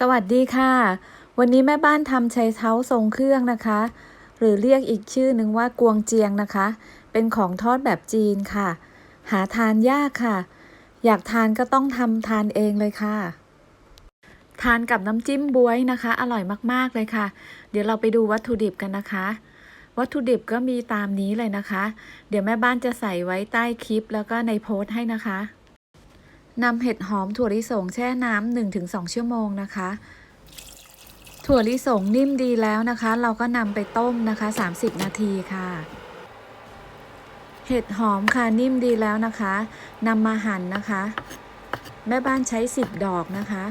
สวัสดีค่ะ วันนี้แม่บ้านทำชัยเท้าทรงเครื่องนะคะ หรือเรียกอีกชื่อหนึ่งว่ากวงเจียงนะคะ เป็นของทอดแบบจีนค่ะ หาทานยากค่ะ อยากทานก็ต้องทำทานเองเลยค่ะ ทานกับน้ำจิ้มบวยนะคะ อร่อยมากๆเลยค่ะ เดี๋ยวเราไปดูวัตถุดิบกันนะคะ วัตถุดิบก็มีตามนี้เลยนะคะ เดี๋ยวแม่บ้านจะใส่ไว้ใต้คลิปแล้วก็ในโพสต์ให้นะคะ นำเห็ดหอมถั่วลิสงแช่น้ำ1-2 ชั่วโมงนะคะ ถั่วลิสงนิ่มดีแล้วนะคะ เราก็นำไปต้มนะคะ 30 นาทีค่ะ เห็ดหอมค่ะนิ่มดีแล้วนะคะนำมาหั่นนะคะ แม่บ้านใช้ 10 ดอกนะคะ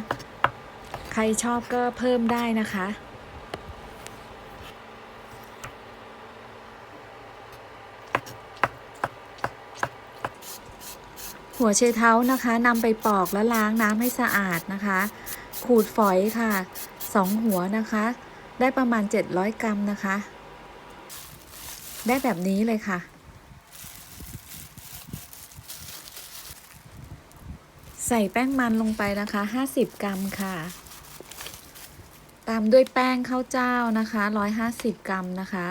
ใครชอบก็เพิ่มได้นะคะ หัวเชเท้านะคะนำไปปอกและล้างน้ำให้สะอาดนะคะ ขูดฝอยค่ะสองหัวนะคะ ได้ประมาณ 700 กรัมนะคะ ได้แบบนี้เลยค่ะ ใส่แป้งมันลงไปนะคะ 50 กรัมค่ะ ตามด้วยแป้งข้าวเจ้านะคะ 150 กรัมนะคะ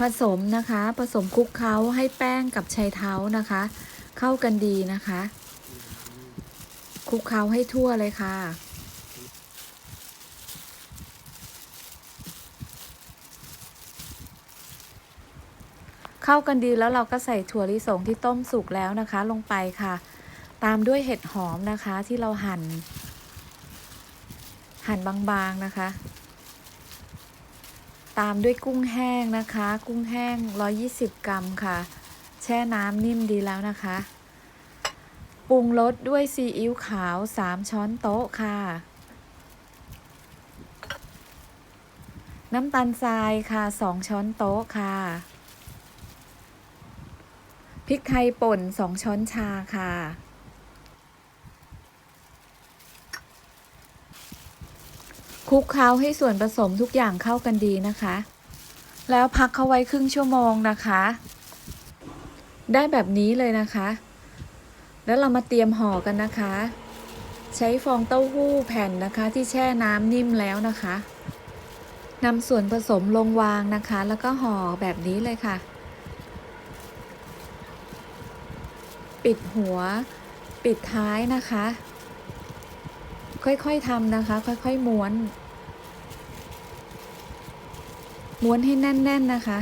ผสมนะคะ ผสมคลุกเคล้าให้แป้งกับชัยเท้านะคะ เข้ากันดีนะคะคลุกเคล้าให้ทั่วเลยค่ะ เข้ากันดีแล้วเราก็ใส่ถั่วลิสงที่ต้มสุกแล้วนะคะ ลงไปค่ะ ตามด้วยเห็ดหอมนะคะที่เราหั่น หั่นบางๆนะคะ ตามด้วยกุ้งแห้งนะคะ กุ้งแห้ง 120 กรัมค่ะ แช่น้ำนิ่มดีแล้วนะคะ ปรุงรสด้วยซีอิ๊วขาว 3 ช้อนโต๊ะค่ะ น้ำตาลทรายค่ะ 2 ช้อนโต๊ะค่ะ พริกไทยป่น 2 ช้อนชาค่ะ คลุกเคล้าให้ส่วนผสมทุกอย่างเข้ากันดีนะคะ แล้วพักเขาไว้ครึ่งชั่วโมงนะคะ ได้แบบนี้เลยนะคะ แล้วเรามาเตรียมห่อกันนะคะ ใช้ฟองเต้าหู้แผ่นนะคะที่แช่น้ำนิ่มแล้วนะคะนำส่วนผสมลงวางนะคะ แล้วก็ห่อแบบนี้เลยค่ะ ปิดหัว ปิดท้ายนะคะ ค่อยๆทำนะคะ ค่อยๆม้วน ม้วนให้แน่น ๆนะคะ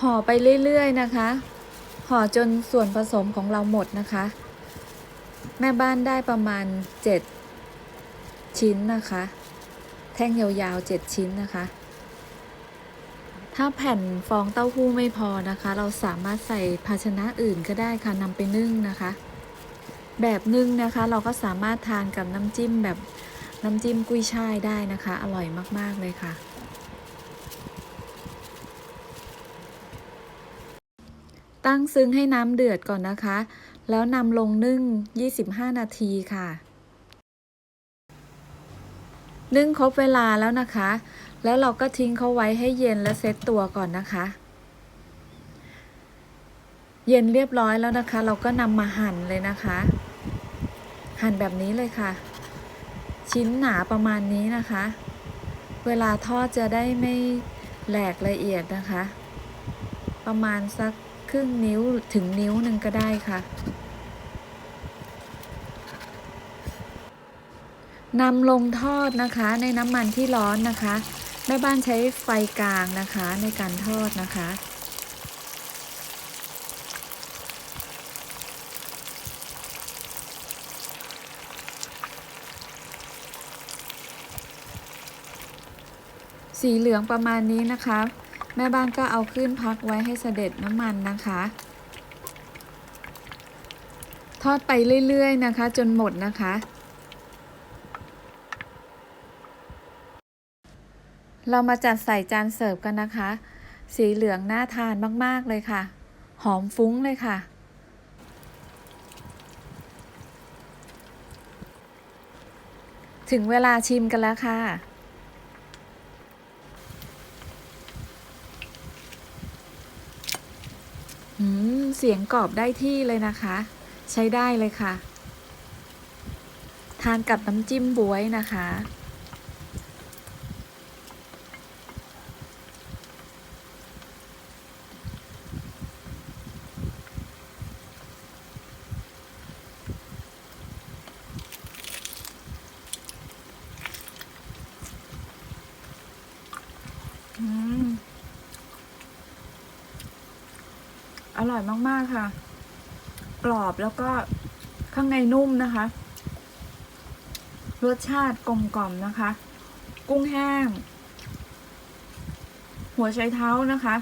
ห่อไปเรื่อยๆนะคะ ห่อจนส่วนผสมของเราหมดนะคะ แม่บ้านได้ประมาณ 7 ชิ้นนะคะ แท่งยาวๆ 7 ชิ้นนะคะ ถ้าแผ่นฟองเต้าหู้ไม่พอนะคะ เราสามารถใส่ภาชนะอื่นก็ได้ค่ะนำไปนึ่งนะคะ แบบนึ่งนะคะเราก็สามารถทานกับน้ำจิ้มแบบ น้ำจิ้มกุ้ยช่ายได้นะคะ อร่อยมากๆเลยค่ะ ตั้งซึ้งให้น้ำเดือดก่อนนะคะ แล้วนำลงนึ่ง 25 นาทีค่ะ นึ่งครบเวลาแล้วนะคะ แล้วเราก็ทิ้งเขาไว้ให้เย็นและเซตตัวก่อนนะคะ เย็นเรียบร้อยแล้วนะคะ เราก็นำมาหั่นเลยนะคะ หั่นแบบนี้เลยค่ะ ชิ้นหนาประมาณนี้นะคะ เวลาทอดจะได้ไม่แหลกละเอียดนะคะ ประมาณสักครึ่งนิ้วถึงนิ้วหนึ่งก็ได้ค่ะนำลงทอดนะคะในน้ำมันที่ร้อนนะคะแม่บ้านใช้ไฟกลางนะคะในการทอดนะคะ สีเหลืองประมาณนี้นะคะ แม่บ้านก็เอาขึ้นพักไว้ให้เสด็จน้ำมันนะคะ ทอดไปเรื่อยๆนะคะ จนหมดนะคะ เรามาจัดใส่จานเสิร์ฟกันนะคะ สีเหลืองน่าทานมากๆเลยค่ะ หอมฟุ้งเลยค่ะถึงเวลาชิมกันแล้วค่ะ เสียงกรอบได้ที่เลยนะคะ ใช้ได้เลยค่ะ ทานกับน้ำจิ้มบวยนะคะ อืม อร่อยมากๆค่ะ กรอบแล้วก็ข้างในนุ่มนะคะ รสชาติกลมกล่อมนะคะ กุ้งแห้ง หัวไชเท้านะคะ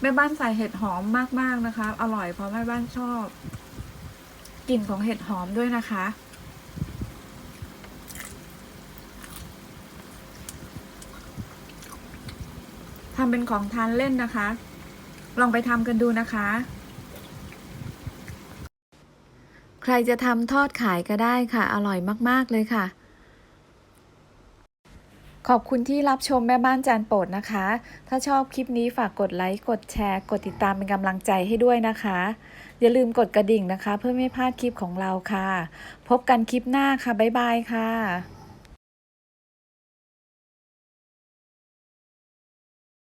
แม่บ้านใส่เห็ดหอมมากๆนะคะ อร่อยเพราะแม่บ้านชอบกลิ่นของเห็ดหอมด้วยนะคะ ทำเป็นของทานเล่นนะคะ ลองไปทำกันดูนะคะ ใครจะทำทอดขายก็ได้ค่ะ อร่อยมาก ๆ เลยค่ะ ขอบคุณที่รับชมแม่บ้านจานโปรดนะคะ ถ้าชอบคลิปนี้ฝากกดไลค์ กดแชร์ กดติดตามเป็นกำลังใจให้ด้วยนะคะ อย่าลืมกดกระดิ่งนะคะ เพื่อไม่พลาดคลิปของเราค่ะ พบกันคลิปหน้าค่ะ บ๊ายบายค่ะ